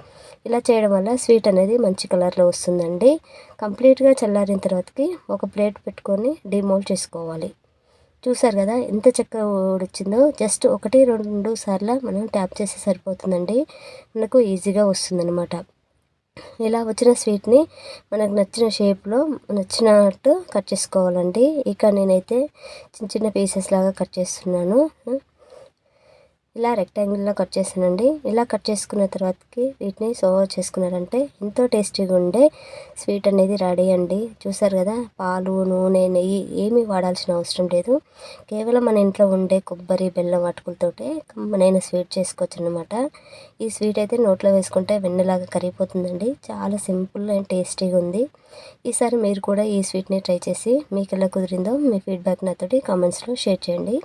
ఇలా చేయడం వల్ల స్వీట్ అనేది మంచి కలర్లో వస్తుందండి. కంప్లీట్గా చల్లారిన తర్వాతకి ఒక ప్లేట్ పెట్టుకొని డిమోల్డ్ చేసుకోవాలి. చూసారు కదా ఎంత చక్కగా వచ్చిందో జస్ట్ ఒకటి రెండు సార్లు మనం ట్యాప్ చేస్తే సరిపోతుందండి. మనకు ఈజీగా వస్తుందన్నమాట. ఇలా వచ్చిన స్వీట్ని మనకు నచ్చిన షేప్లో నచ్చినట్టు కట్ చేసుకోవాలండి. ఇక నేనైతే చిన్న చిన్న పీసెస్ లాగా కట్ చేస్తున్నాను. ఇలా రెక్టాంగిల్లో కట్ చేసానండి ఇలా కట్ చేసుకున్న తర్వాతకి వీటిని సర్వ్ చేసుకున్నారంటే ఎంతో టేస్టీగా ఉండే స్వీట్ అనేది రెడీ అండి. చూసారు కదా పాలు నూనె నెయ్యి ఏమీ వాడాల్సిన అవసరం లేదు. కేవలం మన ఇంట్లో ఉండే కొబ్బరి బెల్లం అటుకులతోటే నేను స్వీట్ చేసుకోవచ్చు అనమాట ఈ స్వీట్ అయితే నోట్లో వేసుకుంటే వెన్నెలాగా కరిగిపోతుందండి. చాలా సింపుల్ అండ్ టేస్టీగా ఉంది. ఈసారి మీరు కూడా ఈ స్వీట్ని ట్రై చేసి మీకు ఎలా కుదిరిందో మీ ఫీడ్బ్యాక్ నాతోటి కామెంట్స్లో షేర్ చేయండి.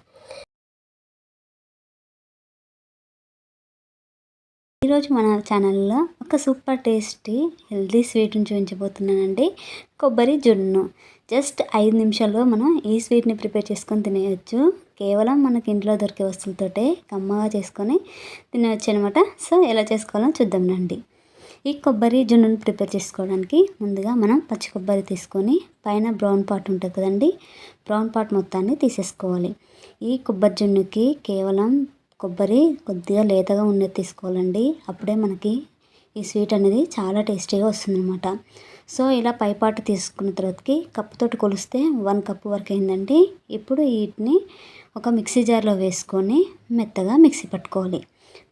ఈరోజు మన ఛానల్లో ఒక సూపర్ టేస్టీ హెల్దీ స్వీట్ని చూపించబోతున్నానండి. కొబ్బరి జున్ను. జస్ట్ ఐదు నిమిషాల్లో మనం ఈ స్వీట్ని ప్రిపేర్ చేసుకొని తినేయచ్చు. కేవలం మనకి ఇంట్లో దొరికే వస్తువులతోటే కమ్మగా చేసుకొని తినవచ్చు అనమాట సో ఎలా చేసుకోవాలో చూద్దాం ఈ కొబ్బరి జున్నును ప్రిపేర్ చేసుకోవడానికి ముందుగా మనం పచ్చి కొబ్బరి తీసుకొని పైన బ్రౌన్ పార్ట్ ఉంటుంది కదండి బ్రౌన్ పార్ట్ మొత్తాన్ని తీసేసుకోవాలి. ఈ కొబ్బరి జున్నుకి కేవలం కొబ్బరి కొద్దిగా లేతగా ఉన్నది తీసుకోవాలండి. అప్పుడే మనకి ఈ స్వీట్ అనేది చాలా టేస్టీగా వస్తుందన్నమాట. సో ఇలా పైపాటు తీసుకున్న తర్వాతకి కప్పుతోటి కొలిస్తే వన్ కప్పు వరకు అయిందండి. ఇప్పుడు వీటిని ఒక మిక్సీ జార్లో వేసుకొని మెత్తగా మిక్సీ పట్టుకోవాలి.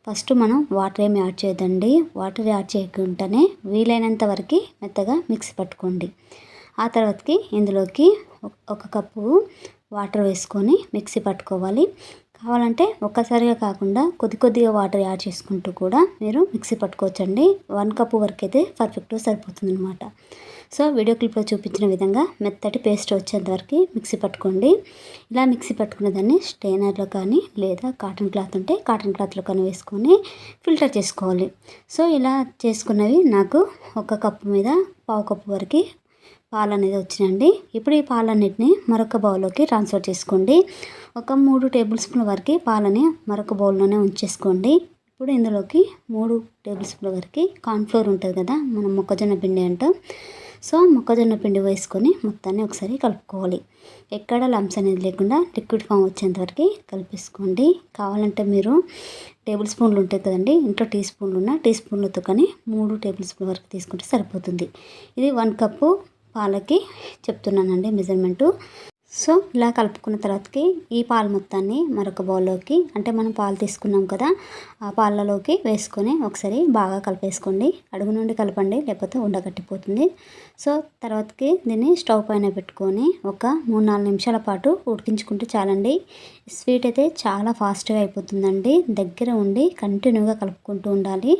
ఫస్ట్ మనం వాటర్ ఏమి యాడ్ చేయదండి వాటర్ యాడ్ చేయకుండానే వీలైనంత వరకు మెత్తగా మిక్సీ పట్టుకోండి. ఆ తర్వాతకి ఇందులోకి ఒక కప్పు వాటర్ వేసుకొని మిక్సీ పట్టుకోవాలి. కావాలంటే ఒక్కసారిగా కాకుండా కొద్ది కొద్దిగా వాటర్ యాడ్ చేసుకుంటూ కూడా మీరు మిక్సీ పట్టుకోవచ్చండి. వన్ కప్ వరకు అయితే పర్ఫెక్ట్గా సరిపోతుంది అనమాట సో వీడియో క్లిప్లో చూపించిన విధంగా మెత్తటి పేస్ట్ వచ్చేంత వరకు మిక్సీ పట్టుకోండి. ఇలా మిక్సీ పట్టుకున్న దాన్ని స్టెయినర్లో కానీ లేదా కాటన్ క్లాత్ ఉంటే కాటన్ క్లాత్లో కానీ వేసుకొని ఫిల్టర్ చేసుకోవాలి. సో ఇలా చేసుకున్నవి నాకు ఒక కప్పు మీద పావు కప్పు వరకు పాలు అనేది వచ్చినండి ఇప్పుడు ఈ పాలన్నిటిని మరొక బౌల్లోకి ట్రాన్స్ఫర్ చేసుకోండి. ఒక మూడు టేబుల్ స్పూన్ల వరకు పాలని మరొక బౌల్లోనే ఉంచేసుకోండి. ఇప్పుడు ఇందులోకి మూడు టేబుల్ స్పూన్ల వరకు కార్న్ఫ్లోర్ ఉంటుంది కదా మనం మొక్కజొన్న పిండి అంటాం. సో మొక్కజొన్న పిండి వేసుకొని మొత్తాన్ని ఒకసారి కలుపుకోవాలి. ఎక్కడ లంప్స్ అనేది లేకుండా లిక్విడ్ ఫామ్ వచ్చేంత వరకు కలిపేసుకోండి. కావాలంటే మీరు టేబుల్ స్పూన్లు ఉంటాయి కదండి ఇంట్లో టీ స్పూన్లు ఉన్న టీ స్పూన్లతో కానీ మూడు టేబుల్ స్పూన్ వరకు తీసుకుంటే సరిపోతుంది. ఇది వన్ కప్పు పాలకి చెప్తున్నానండి మెజర్మెంటు. సో ఇలా కలుపుకున్న తర్వాతకి ఈ పాలు మొత్తాన్ని మరొక బౌల్లోకి అంటే మనం పాలు తీసుకున్నాం కదా ఆ పాలలోకి వేసుకొని ఒకసారి బాగా కలిపేసుకోండి. అడుగు నుండి కలపండి లేకపోతే ఉండగట్టిపోతుంది సో తర్వాతకి దీన్ని స్టవ్ పైన పెట్టుకొని ఒక మూడు నాలుగు నిమిషాల పాటు ఉడికించుకుంటే చాలండి. స్వీట్ అయితే చాలా ఫాస్ట్గా అయిపోతుందండి. దగ్గర ఉండి కంటిన్యూగా కలుపుకుంటూ ఉండాలి.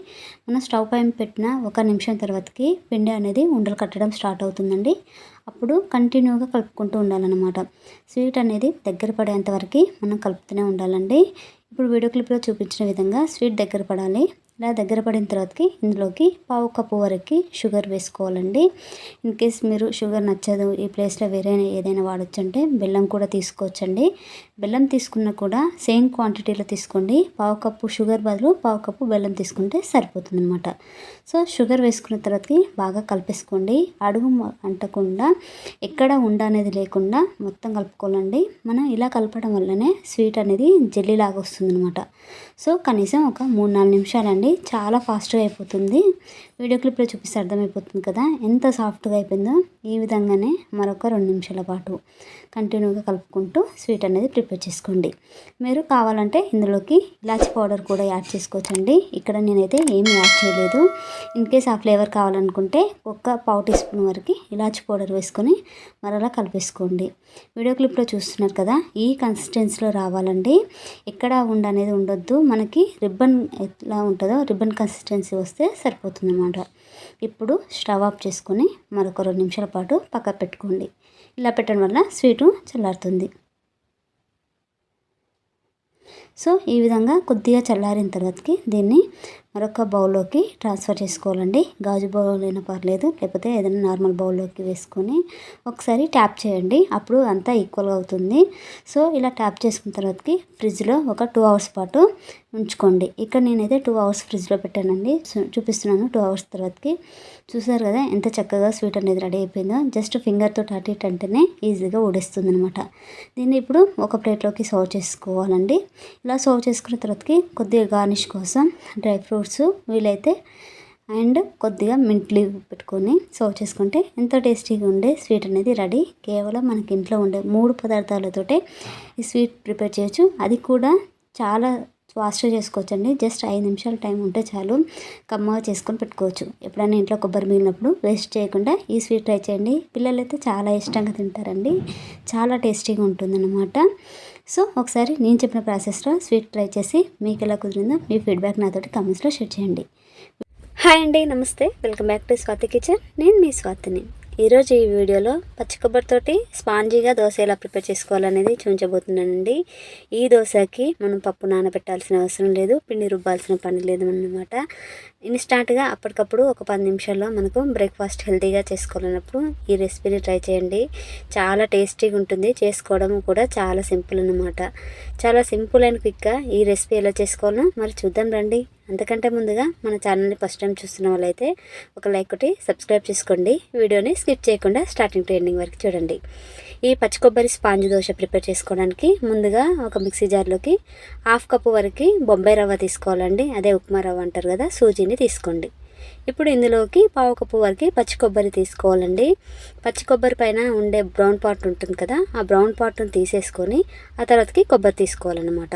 మనం స్టవ్ పైన పెట్టిన ఒక నిమిషం తర్వాతకి పిండి అనేది ఉండలు కట్టడం స్టార్ట్ అవుతుందండి. అప్పుడు కంటిన్యూగా కలుపుకుంటూ ఉండాలన్నమాట. స్వీట్ అనేది దగ్గర పడేంత వరకు మనం కలుపుతూనే ఉండాలండి. ఇప్పుడు వీడియో క్లిప్లో చూపించిన విధంగా స్వీట్ దగ్గర పడాలి. ఇలా దగ్గర పడిన తర్వాతకి ఇందులోకి పావు కప్పు వరకు షుగర్ వేసుకోవాలండి. ఇన్ కేస్ మీరు షుగర్ నచ్చదు ఈ ప్లేస్లో వేరే ఏదైనా వాడచ్చు అంటే బెల్లం కూడా తీసుకోవచ్చండి. బెల్లం తీసుకున్నా కూడా సేమ్ క్వాంటిటీలో తీసుకోండి. పావు కప్పు షుగర్ బదులు పావు కప్పు బెల్లం తీసుకుంటే సరిపోతుంది అనమాట సో షుగర్ వేసుకున్న తర్వాతకి బాగా కలిపేసుకోండి. అడుగు అంటకుండా ఎక్కడ ఉండ అనేది లేకుండా మొత్తం కలుపుకోవాలండి. మనం ఇలా కలపడం వల్లనే స్వీట్ అనేది జెల్లీ లాగా వస్తుంది అనమాట సో కనీసం ఒక మూడు నాలుగు నిమిషాలండి చాలా ఫాస్ట్గా అయిపోతుంది. వీడియో క్లిప్లో చూపిస్తే అర్థమైపోతుంది కదా ఎంత సాఫ్ట్గా అయిపోయిందో. ఈ విధంగానే మరొక రెండు నిమిషాల పాటు కంటిన్యూగా కలుపుకుంటూ స్వీట్ అనేది ప్రిపేర్ చేసుకోండి. మీరు కావాలంటే ఇందులోకి ఇలాచి పౌడర్ కూడా యాడ్ చేసుకోవచ్చండి. ఇక్కడ నేనైతే ఏమీ యాడ్ చేయలేదు. ఇన్ కేస్ ఆ ఫ్లేవర్ కావాలనుకుంటే ఒక్క పావు టీ స్పూన్ వరకు ఇలాచి పౌడర్ వేసుకొని మరలా కలిపేసుకోండి. వీడియో క్లిప్లో చూస్తున్నారు కదా ఈ కన్సిస్టెన్సీలో రావాలండి. ఎక్కడ ఉండ అనేది ఉండొద్దు. మనకి రిబ్బన్ ఎట్లా ఉంటుందో రిబ్బన్ కన్సిస్టెన్సీ వస్తే సరిపోతుంది అనమాట ఇప్పుడు స్టవ్ ఆఫ్ చేసుకొని మరొక రెండు నిమిషాల పాటు పక్క పెట్టుకోండి. ఇలా పెట్టడం వల్ల స్వీటు చల్లారుతుంది. సో ఈ విధంగా కొద్దిగా చల్లారిన తర్వాతకి దీన్ని మరొక బౌల్లోకి ట్రాన్స్ఫర్ చేసుకోవాలండి. గాజు బౌల్ అయినా పర్లేదు లేకపోతే ఏదైనా నార్మల్ బౌల్లోకి వేసుకొని ఒకసారి ట్యాప్ చేయండి. అప్పుడు అంతా ఈక్వల్గా అవుతుంది. సో ఇలా ట్యాప్ చేసుకున్న తర్వాతకి ఫ్రిడ్జ్లో ఒక టూ అవర్స్ పాటు ఉంచుకోండి. ఇక్కడ నేనైతే టూ అవర్స్ ఫ్రిడ్జ్లో పెట్టానండి. సో చూపిస్తున్నాను టూ అవర్స్ తర్వాతకి. చూసారు కదా ఎంత చక్కగా స్వీట్ అనేది రెడీ అయిపోయిందో. జస్ట్ ఫింగర్తో అటు అంటేనే ఈజీగా ఊడేస్తుంది అనమాట దీన్ని ఇప్పుడు ఒక ప్లేట్లోకి సర్వ్ చేసుకోవాలండి. ఇలా సర్వ్ చేసుకున్న తర్వాతకి కొద్దిగా గార్నిష్ కోసం డ్రై ఫ్రూట్స్ ఫ్రూట్స్ వీలైతే అండ్ కొద్దిగా మింట్ లీవ్ పెట్టుకొని సర్వ్ చేసుకుంటే ఎంతో టేస్టీగా ఉండే స్వీట్ అనేది రెడీ. కేవలం మనకి ఇంట్లో ఉండే మూడు పదార్థాలతోటే ఈ స్వీట్ ప్రిపేర్ చేయొచ్చు. అది కూడా చాలా ఫాస్ట్గా చేసుకోవచ్చండి. జస్ట్ ఐదు నిమిషాలు టైం ఉంటే చాలు. కమ్మగా చేసుకొని పెట్టుకోవచ్చు. ఎప్పుడైనా ఇంట్లో కొబ్బరి మిగిలినప్పుడు వేస్ట్ చేయకుండా ఈ స్వీట్ ట్రై చేయండి. పిల్లలైతే చాలా ఇష్టంగా తింటారండి. చాలా టేస్టీగా ఉంటుందన్నమాట. సో ఒకసారి నేను చెప్పిన ప్రాసెస్లో స్వీట్ ట్రై చేసి మీకు ఎలా కుదిరిందో మీ ఫీడ్బ్యాక్ నాతోటి కామెంట్స్లో షేర్ చేయండి. హాయ్ అండి నమస్తే. Welcome back to Swathi kitchen. నేను మీ స్వాతిని. ఈరోజు ఈ వీడియోలో పచ్చి కొబ్బరితోటి స్పాంజీగా దోశ ఎలా ప్రిపేర్ చేసుకోవాలనేది చూపించబోతున్నానండి. ఈ దోశకి మనం పప్పు నానబెట్టాల్సిన అవసరం లేదు పిండి రుబ్బాల్సిన పని లేదు అన్నమాట. ఇన్స్టాంట్గా అప్పటికప్పుడు ఒక పది నిమిషాల్లో మనకు బ్రేక్ఫాస్ట్ హెల్తీగా చేసుకోవాలన్నప్పుడు ఈ రెసిపీని ట్రై చేయండి. చాలా టేస్టీగా ఉంటుంది. చేసుకోవడం కూడా చాలా సింపుల్ అన్నమాట. చాలా సింపుల్ అండ్ క్విక్గా ఈ రెసిపీ ఎలా చేసుకోవాలో మరి చూద్దాం రండి. అంతకంటే ముందుగా మన ఛానల్ని ఫస్ట్ టైం చూస్తున్న వాళ్ళైతే ఒక లైక్ ఒకటి సబ్స్క్రైబ్ చేసుకోండి. వీడియోని స్కిప్ చేయకుండా స్టార్టింగ్ టు ఎండింగ్ వరకు చూడండి. ఈ పచ్చి కొబ్బరి స్పాంజ్ దోశ ప్రిపేర్ చేసుకోవడానికి ముందుగా ఒక మిక్సీ జార్లోకి హాఫ్ కప్పు వరకు బొంబాయి రవ్వ తీసుకోవాలండి. అదే ఉప్మా రవ్వ అంటారు కదా సూజీని తీసుకోండి. ఇప్పుడు ఇందులోకి పావు కప్పు వరకు పచ్చి కొబ్బరి తీసుకోవాలండి. పచ్చి కొబ్బరి పైన ఉండే బ్రౌన్ పార్ట్ ఉంటుంది కదా ఆ బ్రౌన్ పార్ట్ని తీసేసుకొని ఆ తర్వాతకి కొబ్బరి తీసుకోవాలన్నమాట.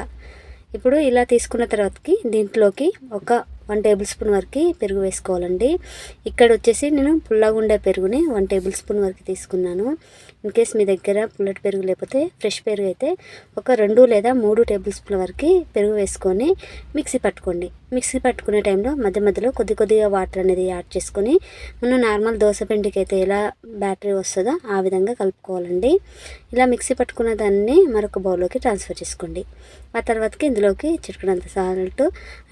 ఇప్పుడు ఇలా తీసుకున్న తర్వాతకి దీంట్లోకి ఒక వన్ టేబుల్ స్పూన్ వరకు పెరుగు వేసుకోవాలండి. ఇక్కడ వచ్చేసి నేను పుల్లగుండే పెరుగుని వన్ టేబుల్ స్పూన్ వరకు తీసుకున్నాను. ఇన్ కేస్ మీ దగ్గర పుల్లటి పెరుగు లేకపోతే ఫ్రెష్ పెరుగు అయితే ఒక రెండు లేదా మూడు టేబుల్ స్పూన్ వరకు పెరుగు వేసుకొని మిక్సీ పట్టుకోండి. మిక్సీ పట్టుకునే టైంలో మధ్య మధ్యలో కొద్ది కొద్దిగా వాటర్ అనేది యాడ్ చేసుకొని మనం నార్మల్ దోశ పిండికి అయితే ఎలా బ్యాటరీ వస్తుందో ఆ విధంగా కలుపుకోవాలండి. ఇలా మిక్సీ పట్టుకున్న దాన్ని మరొక బౌల్లోకి ట్రాన్స్ఫర్ చేసుకోండి. ఆ తర్వాతకి ఇందులోకి చిటికడంత సాల్ట్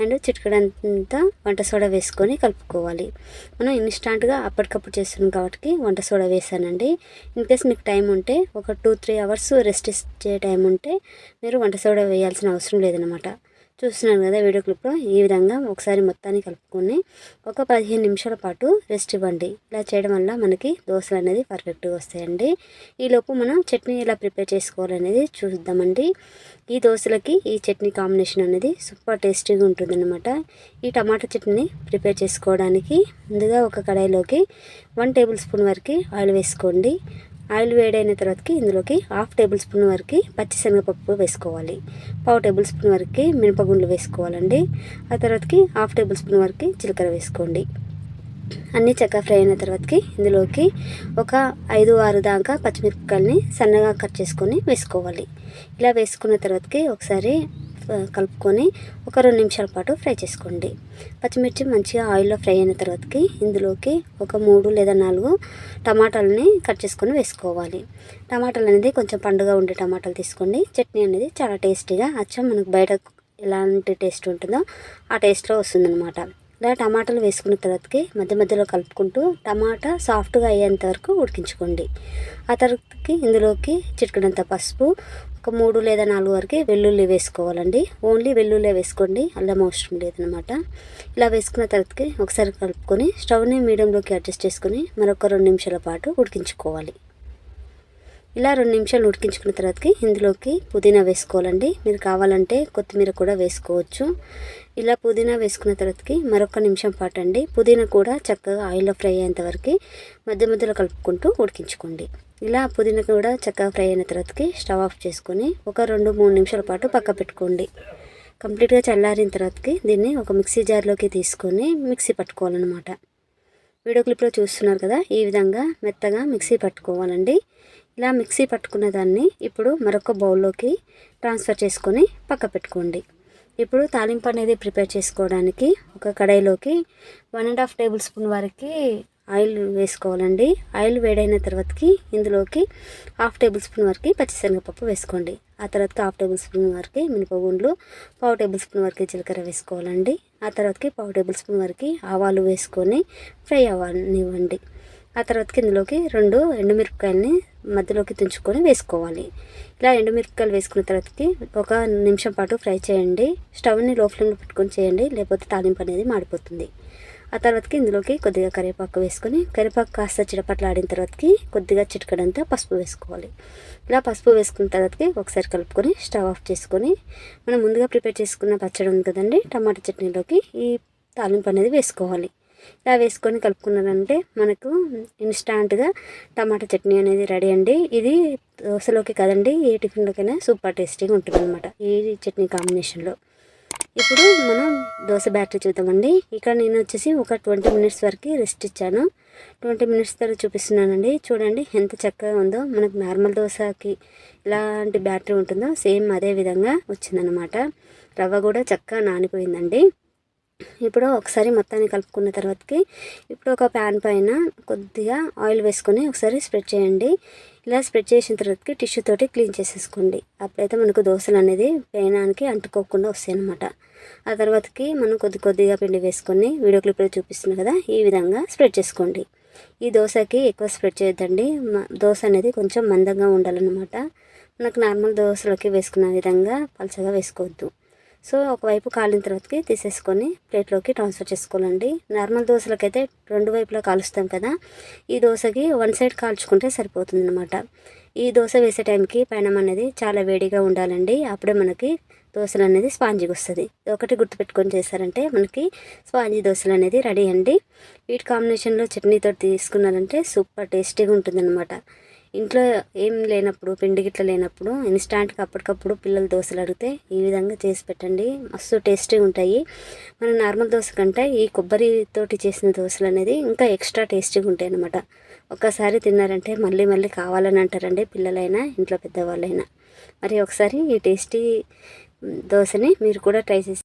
అండ్ చిటికడంత వంట సోడా వేసుకొని కలుపుకోవాలి. మనం ఇన్స్టాంట్గా అప్పటికప్పుడు చేస్తున్నాం కాబట్టి వంట సోడా వేసానండి. ఇన్ కేస్ మీకు టైం ఉంటే ఒక టూ త్రీ అవర్స్ రెస్ట్ ఇచ్చే టైం ఉంటే మీరు వంట సోడా వేయాల్సిన అవసరం లేదనమాట చూస్తున్నాను కదా వీడియో క్లిప్లో ఈ విధంగా ఒకసారి మొత్తాన్ని కలుపుకొని ఒక పదిహేను నిమిషాల పాటు రెస్ట్ ఇవ్వండి. ఇలా చేయడం వల్ల మనకి దోశలు అనేది పర్ఫెక్ట్గా వస్తాయండి. ఈలోపు మనం చట్నీ ఎలా ప్రిపేర్ చేసుకోవాలనేది చూద్దామండి. ఈ దోశలకి ఈ చట్నీ కాంబినేషన్ అనేది సూపర్ టేస్టీగా ఉంటుందన్నమాట. ఈ టమాటా చట్నీని ప్రిపేర్ చేసుకోవడానికి ముందుగా ఒక కడాయిలోకి వన్ టేబుల్ స్పూన్ వరకు ఆయిల్ వేసుకోండి. ఆయిల్ వేడైన తర్వాతకి ఇందులోకి హాఫ్ టేబుల్ స్పూన్ వరకు పచ్చిశనగపప్పు వేసుకోవాలి. పావు టేబుల్ స్పూన్ వరకు మినపగుండ్లు వేసుకోవాలండి. ఆ తర్వాతకి హాఫ్ టేబుల్ స్పూన్ వరకు జీలకర్ర వేసుకోండి. అన్నీ చక్కగా ఫ్రై అయిన తర్వాతకి ఇందులోకి ఒక ఐదు ఆరు దాకా పచ్చిమిరపకాయలని సన్నగా కట్ చేసుకొని వేసుకోవాలి. ఇలా వేసుకున్న తర్వాతకి ఒకసారి కలుపుకొని ఒక రెండు నిమిషాల పాటు ఫ్రై చేసుకోండి. పచ్చిమిర్చి మంచిగా ఆయిల్లో ఫ్రై అయిన తర్వాతకి ఇందులోకి ఒక మూడు లేదా నాలుగు టమాటాలని కట్ చేసుకొని వేసుకోవాలి. టమాటాలు అనేది కొంచెం పండుగ ఉండే టమాటాలు తీసుకోండి. చట్నీ అనేది చాలా టేస్టీగా అచ్చం మనకు బయట ఎలాంటి టేస్ట్ ఉంటుందో ఆ టేస్ట్లో వస్తుందన్నమాట. ఇలా టమాటాలు వేసుకున్న తర్వాతకి మధ్య మధ్యలో కలుపుకుంటూ టమాటా సాఫ్ట్గా అయ్యేంత వరకు ఉడికించుకోండి. ఆ తర్వాతకి ఇందులోకి చిటికడంత పసుపు ఒక మూడు లేదా నాలుగు వరకు వెల్లుల్లి వేసుకోవాలండి. ఓన్లీ వెల్లుల్లి వేసుకోండి. అల్లం అవసరం లేదనమాట. ఇలా వేసుకున్న తర్వాతకి ఒకసారి కలుపుకొని స్టవ్ని మీడియంలోకి అడ్జస్ట్ చేసుకొని మరొక రెండు నిమిషాల పాటు ఉడికించుకోవాలి. ఇలా రెండు నిమిషాలు ఉడికించుకున్న తర్వాతకి ఇందులోకి పుదీనా వేసుకోవాలండి. మీరు కావాలంటే కొత్తిమీర కూడా వేసుకోవచ్చు. ఇలా పుదీనా వేసుకున్న తర్వాతకి మరొక నిమిషం పాటు అండి. పుదీనా కూడా చక్కగా ఆయిల్లో ఫ్రై అయ్యేంత వరకు మధ్య మధ్యలో కలుపుకుంటూ ఉడికించుకోండి. ఇలా పుదీనా కూడా చక్కగా ఫ్రై అయిన తర్వాతకి స్టవ్ ఆఫ్ చేసుకొని ఒక రెండు మూడు నిమిషాల పాటు పక్క పెట్టుకోండి. కంప్లీట్గా చల్లారిన తర్వాతకి దీన్ని ఒక మిక్సీ జార్లోకి తీసుకొని మిక్సీ పట్టుకోవాలన్నమాట. వీడియో క్లిప్లో చూస్తున్నారు కదా ఈ విధంగా మెత్తగా మిక్సీ పట్టుకోవాలండి. ఇలా మిక్సీ పట్టుకున్న దాన్ని ఇప్పుడు మరొక బౌల్లోకి ట్రాన్స్ఫర్ చేసుకొని పక్క పెట్టుకోండి. ఇప్పుడు తాలింపు అనేది ప్రిపేర్ చేసుకోవడానికి ఒక కడాయిలోకి one and half tablespoon వరకు ఆయిల్ వేసుకోవాలండి. ఆయిల్ వేడైన తర్వాతకి ఇందులోకి హాఫ్ టేబుల్ స్పూన్ వరకు పచ్చిశనగపప్పు వేసుకోండి. ఆ తర్వాతకి హాఫ్ టేబుల్ స్పూన్ వరకు మినపగుండ్లు పావు టేబుల్ స్పూన్ వరకు జీలకర్ర వేసుకోవాలండి. ఆ తర్వాతకి పావు టేబుల్ స్పూన్ వరకు ఆవాలు వేసుకొని ఫ్రై అవ్వనివ్వండి. ఆ తర్వాతకి ఇందులోకి రెండు ఎండుమిరపకాయలని మధ్యలోకి తుంచుకొని వేసుకోవాలి. ఇలా ఎండుమిరపకాయలు వేసుకున్న తర్వాతకి ఒక నిమిషం పాటు ఫ్రై చేయండి. స్టవ్ని లో ఫ్లేమ్లో పెట్టుకొని చేయండి లేకపోతే తాలింపు అనేది మాడిపోతుంది. ఆ తర్వాతకి ఇందులోకి కొద్దిగా కరివేపాకు వేసుకొని కరివేపాకు కాస్త చిటపట్లాడిన తర్వాతకి కొద్దిగా చిటికడంతా పసుపు వేసుకోవాలి. ఇలా పసుపు వేసుకున్న తర్వాతకి ఒకసారి కలుపుకొని స్టవ్ ఆఫ్ చేసుకొని మనం ముందుగా ప్రిపేర్ చేసుకున్న పచ్చడి ఉంది కదండి టమాటా చట్నీలోకి ఈ తాలింపు అనేది వేసుకోవాలి. ఇలా వేసుకొని కలుపుకున్నారంటే మనకు ఇన్స్టాంట్గా టమాటా చట్నీ అనేది రెడీ అండి. ఇది దోశలోకి కదండి ఏ టిఫిన్లోకైనా సూపర్ టేస్టీగా ఉంటుంది అనమాట ఈ చట్నీ కాంబినేషన్లో. ఇప్పుడు మనం దోశ బ్యాటరీ చూద్దామండి. ఇక్కడ నేను వచ్చేసి ఒక ట్వంటీ మినిట్స్ వరకు రెస్ట్ ఇచ్చాను. ట్వంటీ మినిట్స్ తర్వాత చూపిస్తున్నానండి. చూడండి ఎంత చక్కగా ఉందో. మనకు నార్మల్ దోశకి ఎలాంటి బ్యాటరీ ఉంటుందో సేమ్ అదే విధంగా వచ్చిందనమాట రవ్వ కూడా చక్కగా నానిపోయిందండి. ఇప్పుడు ఒకసారి మొత్తాన్ని కలుపుకున్న తర్వాతకి ఇప్పుడు ఒక ప్యాన్ పైన కొద్దిగా ఆయిల్ వేసుకొని ఒకసారి స్ప్రెడ్ చేయండి. ఇలా స్ప్రెడ్ చేసిన తర్వాతకి టిష్యూ తోటి క్లీన్ చేసేసుకోండి. అప్పుడైతే మనకు దోశలు అనేది పేనానికి అంటుకోకుండా వస్తాయి అనమాట ఆ తర్వాతకి మనం కొద్ది కొద్దిగా పిండి వేసుకొని వీడియో క్లిప్లో చూపిస్తుంది కదా ఈ విధంగా స్ప్రెడ్ చేసుకోండి. ఈ దోశకి ఎక్కువ స్ప్రెడ్ చేయొద్దండి. మ- దోశ అనేది కొంచెం మందంగా ఉండాలన్నమాట. మనకు నార్మల్ దోశలోకి వేసుకున్న విధంగా పలచగా వేసుకోవద్దు. సో ఒకవైపు కాలిన తర్వాతకి తీసేసుకొని ప్లేట్లోకి ట్రాన్స్ఫర్ చేసుకోవాలండి. నార్మల్ దోశలకైతే రెండు వైపులా కాలుస్తాం కదా ఈ దోశకి వన్ సైడ్ కాల్చుకుంటే సరిపోతుంది అనమాట ఈ దోశ వేసే టైంకి పైన అనేది చాలా వేడిగా ఉండాలండి. అప్పుడే మనకి దోశలు అనేది స్పాంజిగా వస్తుంది. ఒకటి గుర్తుపెట్టుకొని చేశారంటే మనకి స్పాంజీ దోశలు అనేది రెడీ అండి. వీటి కాంబినేషన్లో చట్నీతో తీసుకున్నారంటే సూపర్ టేస్టీగా ఉంటుందన్నమాట. ఇంట్లో ఏం లేనప్పుడు పిండి గిట్ల లేనప్పుడు ఇన్స్టాంట్గా అప్పటికప్పుడు పిల్లలు దోశలు అడిగితే ఈ విధంగా చేసి పెట్టండి. మస్తు టేస్టీగా ఉంటాయి. మన నార్మల్ దోశ కంటే ఈ కొబ్బరితోటి చేసిన దోశలు అనేది ఇంకా ఎక్స్ట్రా టేస్టీగా ఉంటాయి అన్నమాట. ఒక్కసారి తిన్నారంటే మళ్ళీ మళ్ళీ కావాలని అంటారండి పిల్లలైనా ఇంట్లో పెద్దవాళ్ళైనా. మరి ఒకసారి ఈ టేస్టీ దోశని మీరు కూడా ట్రై చేసి